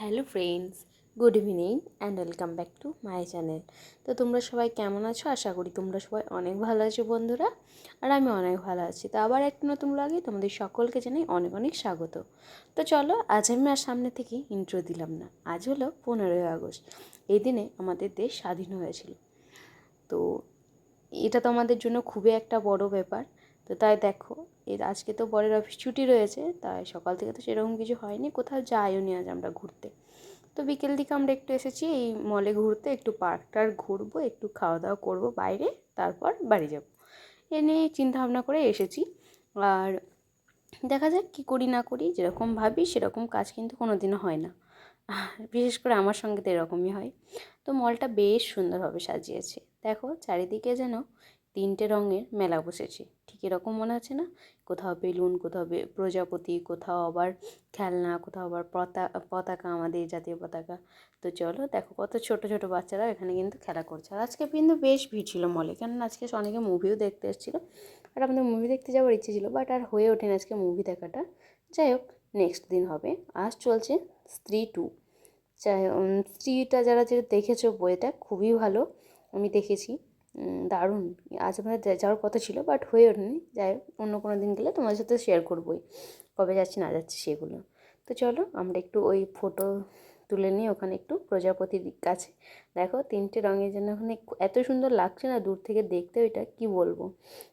Hello friends, good evening and welcome back to my channel. তো তোমরা সবাই কেমন আছো? আশা করি তোমরা সবাই অনেক ভালো আছো বন্ধুরা, আর আমি অনেক ভালো আছি। তো আবার একটা নতুন ব্লগে তোমাদের সকলকে জানাই অনেক অনেক স্বাগত। তো চলো, আজ আমি আর সামনে থেকে ইন্ট্রো দিলাম না। আজ হলো পনেরোই আগস্ট, এই দিনে আমাদের দেশ স্বাধীন হয়েছিল। তো এটা তো আমাদের জন্য খুবই একটা বড় ব্যাপার। তো তাই দেখো, এর আজকে তো বরের অফিস ছুটি রয়েছে, তাই সকাল থেকে তো সেরকম কিছু হয়নি, কোথাও যাইও নি আজ আমরা ঘুরতে। তো বিকেল দিকে আমরা একটু এসেছি, এই মলে ঘুরতে, একটু পার্কটার ঘুরবো, একটু খাওয়া দাওয়া করব বাইরে, তারপর বাড়ি যাব। এ নিয়ে চিন্তা ভাবনা করে এসেছি, আর দেখা যাক কী করি না করি, যেরকম ভাবি সেরকম কাজ কিন্তু কোনো দিনও হয় না। বিশেষ করে আমার সঙ্গে তো এরকমই হয়। তো মলটা বেশ সুন্দরভাবে সাজিয়েছে। দেখো চারিদিকে যেন তিনটে রঙের মেলা বসেছে। ঠিক এরকম মনে আছে না? কোথাও বেলুন, কোথাও প্রজাপতি, কোথাও আবার খেলনা, কোথাও আবার পতা, পতাকা, আমাদের জাতীয় পতাকা। তো চলো দেখো কত ছোট ছোট বাচ্চারা এখানে কিন্তু খেলা করছে। আর আজকে কিন্তু বেশ ভিড় ছিল মলে কেননা আজকে অনেকে মুভিও দেখতে এসেছিল। আর আমাদের মুভি দেখতে যাওয়ার ইচ্ছে ছিল বাট আর হয়ে ওঠেনি আজকে মুভি দেখাটা। যাই হোক নেক্সট দিন হবে। আজ চলছে স্ত্রী টু স্ত্রীটা যারা যেটা দেখেছ বইটা, খুবই ভালো। আমি দেখেছি। দারুণ। আজ আমাদের যাওয়ার কথা ছিল বাট হয়ে ওঠেনি। যাই অন্য কোনো দিন গেলে তোমাদের সাথে শেয়ার করবোই, কবে যাচ্ছি না যাচ্ছি সেগুলো। তো চলো, আমরা একটু ওই ফটো তুলে নিয়ে ওখানে একটু প্রজাপতির কাছে। দেখো, তিনটে রঙের জন্য ওখানে এত সুন্দর লাগছে না, দূর থেকে দেখতে ওইটা, কি বলব?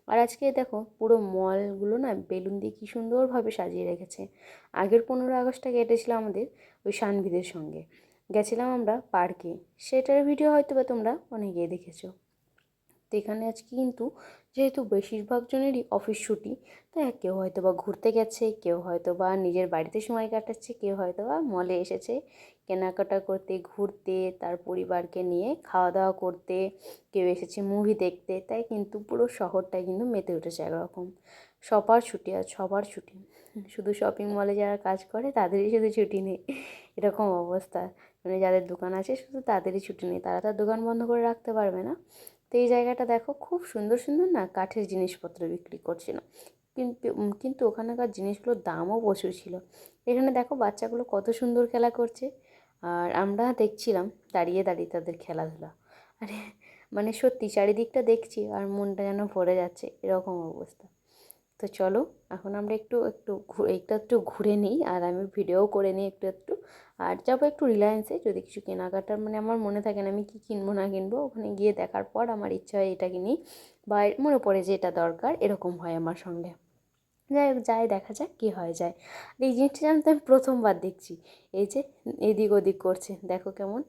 আর আজকে দেখো, পুরো মলগুলো না, বেলুন দিয়ে কী সুন্দরভাবে সাজিয়ে রেখেছে। আগের পনেরো আগস্টটা কেটেছিল আমাদের ওই সানভিদের সঙ্গে। গেছিলাম আমরা পার্কে। সেটার ভিডিও হয়তো বা তোমরা অনেকেই দেখেছ। তো এখানে আজকে কিন্তু যেহেতু বেশিরভাগ জনেরই অফিস ছুটি, তো কেউ হয়তো বা ঘুরতে গেছে, কেউ হয়তো বা নিজের বাড়িতে সময় কাটাচ্ছে, কেউ হয়তো বা মলে এসেছে। কেনাকাটা করতে, ঘুরতে, তার পরিবারকে নিয়ে খাওয়া দাওয়া করতে, কেউ এসেছে মুভি দেখতে, তাই কিন্তু পুরো শহরটাই কিন্তু মেতে উঠেছে একরকম। সবার ছুটি আর সবার ছুটি। শুধু শপিং মলে যারা কাজ করে, তাদেরই শুধু ছুটি নেই। এরকম অবস্থা। মানে যাদের দোকান আছে, শুধু তাদেরই ছুটি নেই। তারা তার দোকান বন্ধ করে রাখতে পারবে না। তো এই জায়গাটা দেখো খুব সুন্দর সুন্দর না কাঠের জিনিসপত্র বিক্রি করছিল। কিন্তু কিন্তু ওখানকার জিনিসগুলোর দামও প্রচুর ছিল। এখানে দেখো বাচ্চাগুলো কত সুন্দর খেলা করছে। আর আমরা দেখছিলাম দাঁড়িয়ে দাঁড়িয়ে তাদের খেলাধুলা। আরে মানে সত্যি চারিদিকটা দেখছি আর মনটা যেন ভরে যাচ্ছে, এরকম অবস্থা। তো চলো, এখন আমরা একটু একটু একটু একটু ঘুরে নিই আর আমি ভিডিও করে নিই একটু একটু। আর যাব একটু রিলায়েন্সে যদি কিছু কেনাকাটার মানে আমার মনে থাকে না আমি কী কিনবো, না কিনবো, ওখানে গিয়ে দেখার পর আমার ইচ্ছা হয় এটা কিনি বা মনে পড়ে যে এটা দরকার, এরকম হয় আমার সঙ্গে। যাই হোক, যাই, দেখা যাক কী হয় যায় এই জিনিসটা জানতে আমি প্রথমবার দেখছি। এই যে এদিক ওদিক করছে, দেখো কেমন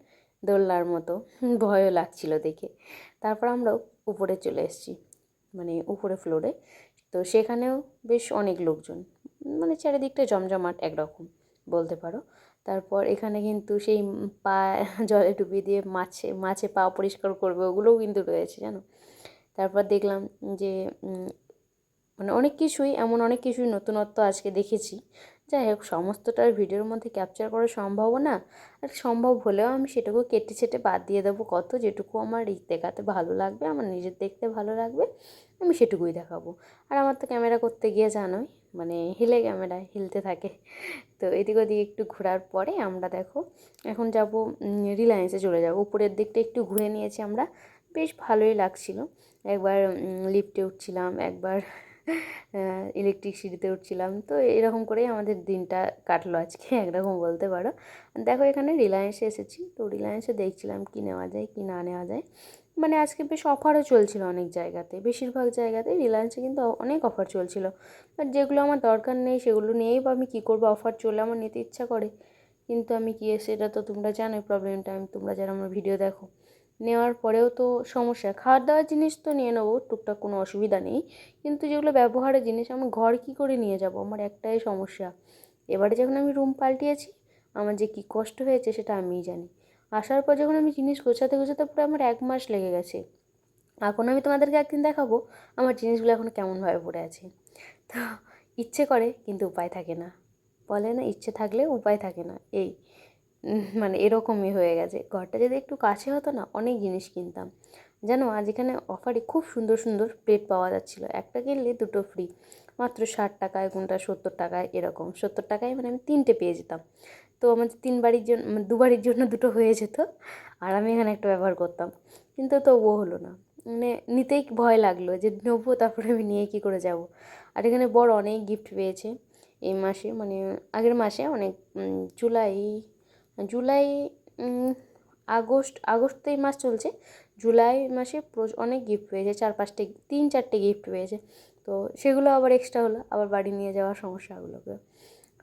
দোলনার মতো, ভয়ও লাগছিল দেখে। তারপর আমরাও উপরে চলে এসেছি মানে উপরে ফ্লোরে তো সেখানেও বেশ অনেক লোকজন মানে চারিদিকটা জমজমাট একরকম বলতে পারো। তারপর এখানে কিন্তু সেই পা, জলে ডুবিয়ে দিয়ে মাছে মাছে পা পরিষ্কার করবে, ওগুলোও কিন্তু রয়েছে, জানো? তারপর দেখলাম যে মানে অনেক কিছুই, এমন অনেক কিছুই নতুনত্ব আজকে দেখেছি। যাই হোক সমস্তটার ভিডিওর মধ্যে ক্যাপচার করা সম্ভবও না। আর সম্ভব হলেও আমি সেটুকু কেটে ছেটে বাদ দিয়ে দেবো, কত যেটুকু আমার দেখাতে ভালো লাগবে, আমার নিজের দেখতে ভালো লাগবে। আমি সেটুকুই দেখাবো। আর আমার তো ক্যামেরা করতে গিয়ে জানোই মানে হিলে ক্যামেরা, হিলতে থাকে। তো এদিক ওদিক একটু ঘোরার পরে আমরা দেখো, এখন যাব রিলায়েন্সে চলে যাব। উপরের দিকটা একটু ঘুরে নিয়েছি আমরা। বেশ ভালোই লাগছিল। একবার লিফটে উঠছিলাম, একবার ইলেকট্রিক সিঁড়িতে উঠছিলাম। তো এরকম করেই আমাদের দিনটা কাটলো আজকে, একরকম বলতে পারো। দেখো এখানে রিলায়েন্সে এসেছি। তো রিলায়েন্সে দেখছিলাম কি নেওয়া যায়, কি না নেওয়া যায়। মানে আজকে বেশ অফারও চলছিল অনেক জায়গাতে। বেশিরভাগ জায়গাতে রিলায়েন্সে কিন্তু অনেক অফার চলছিল। বাট যেগুলো আমার দরকার নেই, সেগুলো নিয়েই বা আমি কী করব? অফার চলে আমার নিতে ইচ্ছা করে। কিন্তু আমি কি সেটা তো তোমরা জানোই প্রবলেমটা আমি তোমরা যারা আমার ভিডিও দেখো। নেওয়ার পরেও তো সমস্যা। খাওয়ার দাওয়ার জিনিস তো নিয়ে নেব, টুকটাক কোনো অসুবিধা নেই। কিন্তু যেগুলো ব্যবহারের জিনিস, আমি ঘর কী করে নিয়ে যাব? আমার একটাই সমস্যা। এবারে যখন আমি রুম পাল্টিয়েছি, আমার যে কী কষ্ট হয়েছে সেটা আমিই জানি। আসার পর যখন আমি জিনিস গোছাতে গোছাতে পুরো আমার এক মাস লেগে গেছে। এখন আমি তোমাদেরকে একদিন দেখাবো আমার জিনিসগুলো এখন কেমনভাবে পড়ে আছে। তো ইচ্ছে করে কিন্তু উপায় থাকে না। বলে না, ইচ্ছে থাকলে উপায় থাকে না। এই মানে এরকমই হয়ে গেছে। ঘরটা যদি একটু কাছে হতো না, অনেক জিনিস কিনতাম। জানো, আজ এখানে অফারে খুব সুন্দর সুন্দর প্লেট পাওয়া যাচ্ছিল। একটা কিনলে দুটো ফ্রি মাত্র ষাট টাকায়, কোনটা সত্তর টাকায়, এরকম। সত্তর টাকায় মানে আমি তিনটে পেয়ে যেতাম। তো আমাদের তিন বাড়ির জন্য মানে দু বাড়ির জন্য দুটো হয়ে যেত। আর আমি এখানে একটা ব্যবহার করতাম। কিন্তু তবুও হলো না। মানে নিতেই ভয় লাগল যে, নেব, তারপরে আমি নিয়ে কী করে যাব? আর এখানে বড় অনেক গিফট পেয়েছে এই মাসে। মানে আগের মাসে অনেক জুলাই জুলাই আগস্ট আগস্ট এই মাস চলছে। জুলাই মাসে অনেক গিফট পেয়েছে। চার পাঁচটা, তিন চারটে গিফট পেয়েছে। তো সেগুলো আবার এক্সট্রা হলো। আবার বাড়ি নিয়ে যাওয়ার সমস্যাগুলোকে।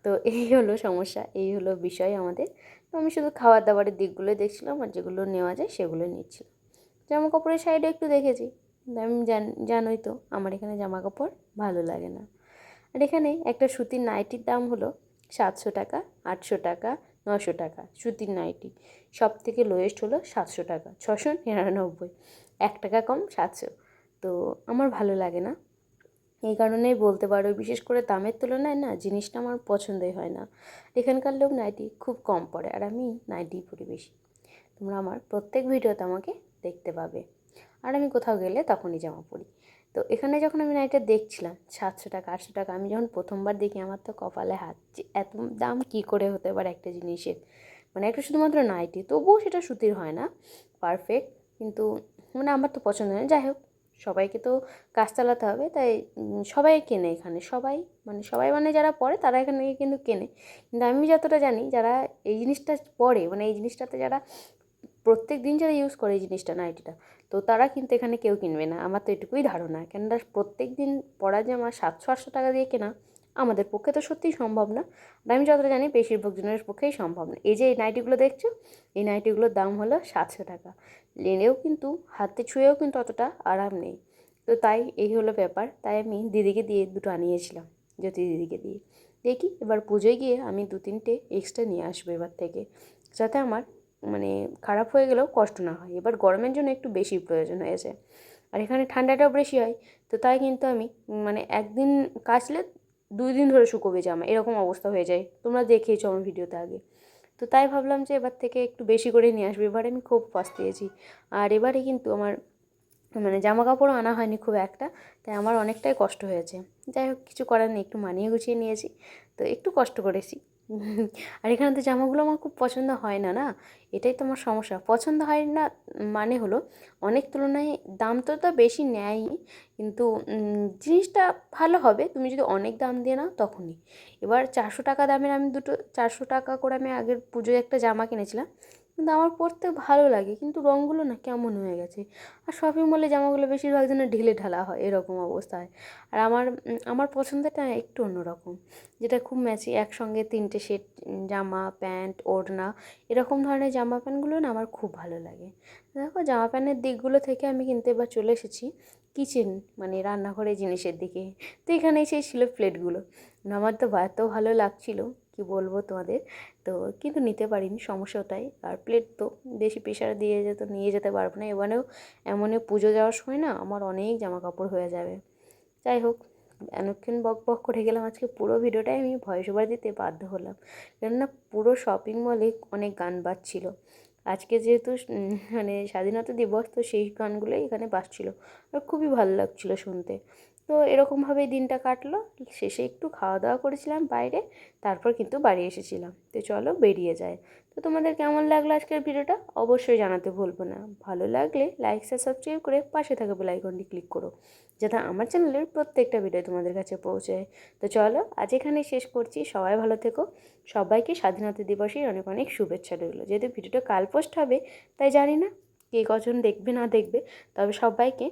তো এই হলো সমস্যা, এই হলো বিষয় আমাদের। তো আমি শুধু খাবার দাবারের দিকগুলো দেখছিলাম আর যেগুলো নেওয়া যায় সেগুলো নিচ্ছিলাম। জামা কাপড়ের সাইডে একটু দেখেছি, আমি জান, জানোই তো আমার এখানে জামা কাপড় ভালো লাগে না। আর এখানে একটা সুতির নাইটির দাম হলো সাতশো টাকা, আটশো টাকা, নশো টাকা, সুতির নাইটি সব থেকে লোয়েস্ট হলো সাতশো টাকা, ছশো নিরানব্বই, এক টাকা কম সাতশো। তো আমার ভালো লাগে না। এই কারণেই বলতে পারো, বিশেষ করে দামের তুলনায় না জিনিসটা আমার পছন্দই হয় না। এখানকার লোক নাইটি খুব কম পড়ে আর আমি নাইটি পরি বেশি। তোমরা আমার প্রত্যেক ভিডিওতে আমাকে দেখতে পাবে। আর আমি কোথাও গেলে তখনই জামা পরি। তো এখানে যখন আমি নাইটটা দেখছিলাম, সাতশো টাকা, আটশো টাকা, আমি যখন প্রথমবার দেখি আমার তো কপালে হাত যে এত দাম কী করে হতে পারে একটা জিনিসের? মানে একটা শুধুমাত্র নাইটি, তবুও সেটা সুতির হয় না, পারফেক্ট। কিন্তু মানে আমার তো পছন্দ হয় যাই হোক। সবাইকে তো কাজ চালাতে হবে, তাই সবাই কেনে এখানে, সবাই মানে সবাই মানে যারা পড়ে তারা এখানে কিন্তু কেনে। কিন্তু আমি যতটা জানি যারা এই জিনিসটা পড়ে মানে এই জিনিসটাতে যারা প্রত্যেক দিন যারা ইউজ করে এই জিনিসটা নাইটিটা তো তারা কিন্তু এখানে কেউ কিনবে না। আমার তো এটুকুই ধারণা, কেননা প্রত্যেক দিন পড়া যে আমার সাতশো আটশো টাকা দিয়ে কেনা আমাদের পক্ষে তো সত্যিই সম্ভব না। আমি যতটা জানি বেশিরভাগ জনের পক্ষেই সম্ভব না। এই যে এই নাইটিগুলো দেখছ? এই নাইটিগুলোর দাম হলো সাতশো টাকা। লেনেও কিন্তু, হাতে ছুঁয়েও কিন্তু অতটা আরাম নেই। তো তাই এই হলো ব্যাপার। তাই আমি দিদিকে দিয়ে দুটো আনিয়েছিলাম, জ্যোতি দিদিকে দিয়ে। দেখি এবার পুজোয় গিয়ে আমি দু তিনটে এক্সট্রা নিয়ে আসব এবার থেকে। যাতে আমার মানে খারাপ হয়ে গেলেও কষ্ট না হয়। এবার গরমের জন্য একটু বেশি প্রয়োজন হয়েছে। আর এখানে ঠান্ডাটাও বেশি হয়। তো তাই কিন্তু আমি মানে একদিন কাচলে দুই দিন ধরে শুকোবে জামা, এরকম অবস্থা হয়ে যায়। তোমরা দেখেইছো আমার ভিডিওতে আগে। তো তাই ভাবলাম যে এবার থেকে একটু বেশি করে নিয়ে আসবে। এবারে আমি খুব পস্তিয়েছি আর এবারে কিন্তু আমার মানে জামা কাপড়ও আনা হয়নি খুব একটা, তাই আমার অনেকটাই কষ্ট হয়েছে। যাই হোক, কিছু করার নেই, একটু মানিয়ে গুছিয়ে নিয়েছি। তো একটু কষ্ট করেছি। আর এখানে তো জামাগুলো আমার খুব পছন্দ হয় না না? এটাই তো আমার সমস্যা। পছন্দ হয় না মানে হলো, অনেক তুলনায় দাম তো তো বেশি নেয়ই, কিন্তু জিনিসটা ভালো হবে। তুমি যদি অনেক দাম দিয়ে নাও, তখনই। এবার চারশো টাকা দামের আমি দুটো, চারশো টাকা করে আমি আগের পুজোয় একটা জামা কিনেছিলাম। কিন্তু আমার পরতে ভালো লাগে। কিন্তু রঙগুলো না কেমন হয়ে গেছে। আর শপিং মলে জামাগুলো বেশিরভাগ জন্য ঢিলে ঢালা হয় এরকম অবস্থায়। আর আমার আমার পছন্দটা একটু অন্যরকম। যেটা খুব ম্যাচি একসঙ্গে তিনটে সেট জামা, প্যান্ট, ওড়না, এরকম ধরনের জামা প্যান্টগুলো না আমার খুব ভালো লাগে। দেখো, জামা প্যান্টের দিকগুলো থেকে আমি কিন্তু এবার চলে এসেছি কিচেন মানে রান্নাঘরের জিনিসের দিকে। তো এখানে সেই ছিল প্লেটগুলো আমার তো এত ভালো লাগছিল। কি বলব তোমাদের? তো কিন্তু নিতে পারিনি, সমস্যা ওটাই। আর প্লেট তো বেশি প্রেশার দিয়ে যেত নিয়ে যেতে পারব না। এবারেও এমনে পুজো যাওয়ার সময় না আমার অনেক জামা কাপড় হয়ে যাবে। যাই হোক অনেকক্ষণ বক বক করে গেলাম আজকে, পুরো ভিডিওটাই আমি ভয়েস ওভার দিতে বাধ্য হলাম। কেননা পুরো শপিং মলে অনেক গান বাজছিল। আজকে যেহেতু মানে স্বাধীনতা দিবস, তো সেই গানগুলোই এখানে বাজছিল। আর খুবই ভালো লাগছিল শুনতে। তো এরকমভাবেই দিনটা কাটলো। শেষে একটু খাওয়া দাওয়া করেছিলাম বাইরে, তারপর কিন্তু বাড়ি এসেছিলাম। তো চলো বেরিয়ে যায় তো তোমাদের কেমন লাগল আজকের ভিডিওটা? অবশ্যই জানাতে ভুলবো না। ভালো লাগলে লাইক সাবস্ক্রাইব করে পাশে থাকা বেলাইকনটি ক্লিক করো, যাতে আমার চ্যানেলের প্রত্যেকটা ভিডিও তোমাদের কাছে পৌঁছায় তো চলো আজ এখানে শেষ করছি। সবাই ভালো থেকো। সবাইকে স্বাধীনতা দিবসের অনেক অনেক শুভেচ্ছা রইল। যেহেতু ভিডিওটা কাল পোস্ট হবে, তাই জানি না কে কজন দেখবে না দেখবে, তবে সবাইকে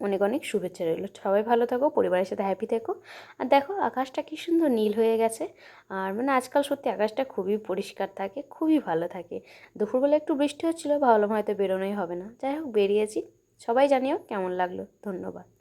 অনেক অনেক শুভেচ্ছা রইল। সবাই ভালো থাকো, পরিবারের সাথে হ্যাপি থেকো। আর দেখো, আকাশটা কী সুন্দর নীল হয়ে গেছে। আর মানে আজকাল সত্যি আকাশটা খুবই পরিষ্কার থাকে, খুবই ভালো থাকে। দুপুরবেলা একটু বৃষ্টি হচ্ছিল, ভাবলাম হয়তো বেরোনোই হবে না। যাই হোক, বেরিয়েছি। সবাই জানিও কেমন লাগল। ধন্যবাদ।